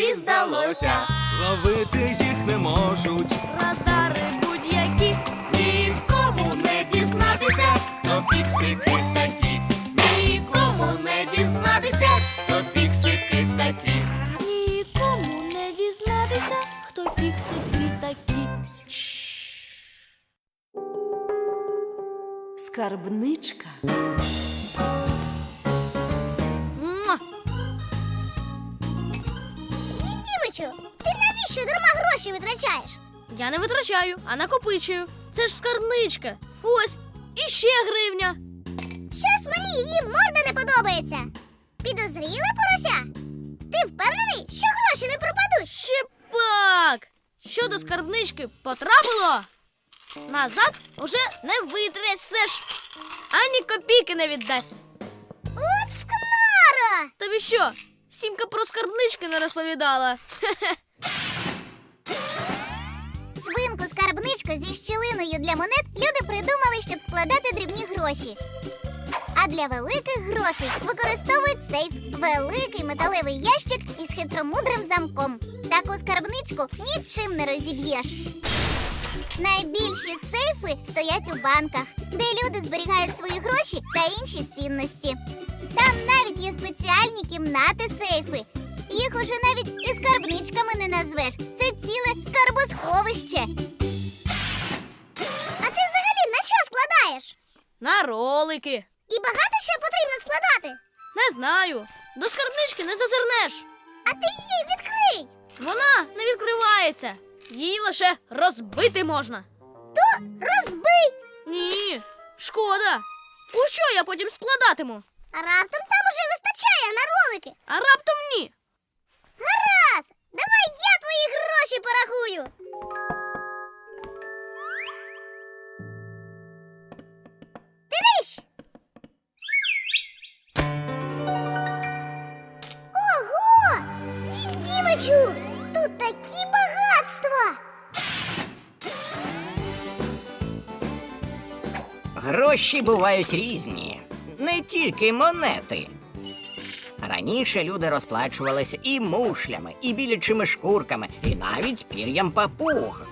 тобі здалося. Ловити їх не можуть. Радари будь-які, нікому не дізнатися, хто фіксики такі, нікому не дізнатися, хто фіксики такі. Нікому не дізнатися, хто фіксики такі. Скарбничка. Дімичу, ти навіщо дарма гроші витрачаєш? Я не витрачаю, а накопичую. Це ж скарбничка. Ось, і ще гривня. Щось мені її морда не подобається. Підозріла порося? Ти впевнений, що гроші не пропадуть? Ще пак! Що до скарбнички потрапило? Назад уже не витрясеш. Ані копійки не віддасть. От скнара! Тобі що? Сімка про скарбнички не розповідала. Свинку скарбничку зі щілиною для монет люди придумали, щоб складати дрібні гроші. А для великих грошей використовують сейф великий металевий ящик із хитромудрим замком. Таку скарбничку нічим не розіб'єш. Найбільші сейфи стоять у банках, де люди зберігають свої гроші та інші цінності. Там навіть є спеціальні кімнати сейфи. Їх уже навіть і скарбничками не назвеш. Це ціле скарбосховище. А ти взагалі на що складаєш? На ролики. І багато ще потрібно складати. Не знаю. До скарбнички не зазирнеш. А ти її відкрий. Вона не відкривається. Її лише розбити можна. То розбий. Ні, шкода. У що я потім складатиму? А раптом там уже вистачає на ролики. А раптом ні. Гаразд, давай я твої гроші порахую. Дивись! Ого! Дім Дімичу! Тут такі багатства! Гроші бувають різні, Не тільки монети. Раніше люди розплачувалися і мушлями, і білячими шкурками, і навіть пір'ям папуг.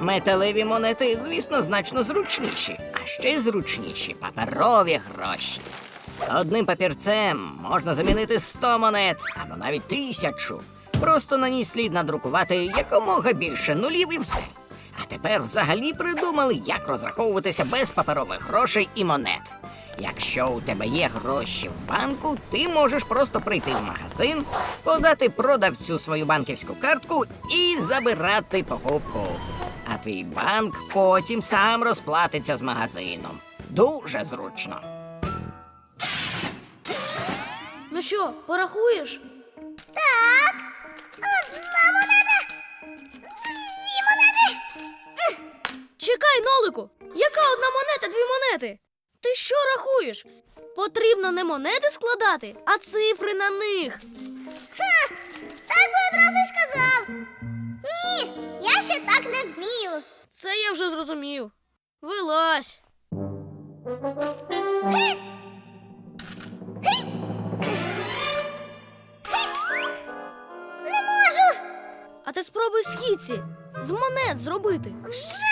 Металеві монети, звісно, значно зручніші, а ще зручніші паперові гроші. Одним папірцем можна замінити 100 монет або навіть тисячу. Просто на ній слід надрукувати якомога більше нулів і все. А тепер взагалі придумали, як розраховуватися без паперових грошей і монет. Якщо у тебе є гроші в банку, ти можеш просто прийти в магазин, подати продавцю свою банківську картку і забирати покупку. А твій банк потім сам розплатиться з магазином. Дуже зручно. Ну що, порахуєш? Так, Чекай, Яка одна монета, дві монети? Ти що рахуєш? Потрібно не монети складати, а цифри на них. Ха, так би одразу й сказав. Ні, я ще так не вмію. Це я вже зрозумів. Вилазь. Не можу. А ти спробуй східці з монет зробити. Вже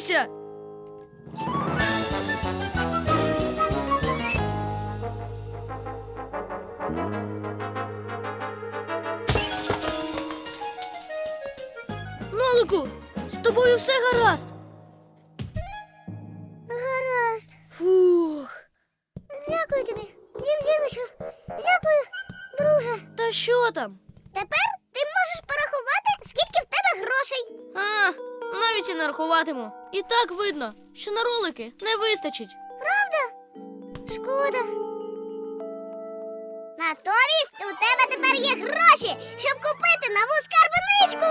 приготуйся. Нолику, з тобою все гаразд. Гаразд. Фух. Дякую тобі. Дім Дімичу. Дякую, друже. Та що там? Tепер ти можеш порахувати, скільки в тебе грошей. А, навіть і не рахуватиму. І так видно, що на ролики не вистачить. Правда? Шкода. Натомість у тебе тепер є гроші, щоб купити нову скарбничку.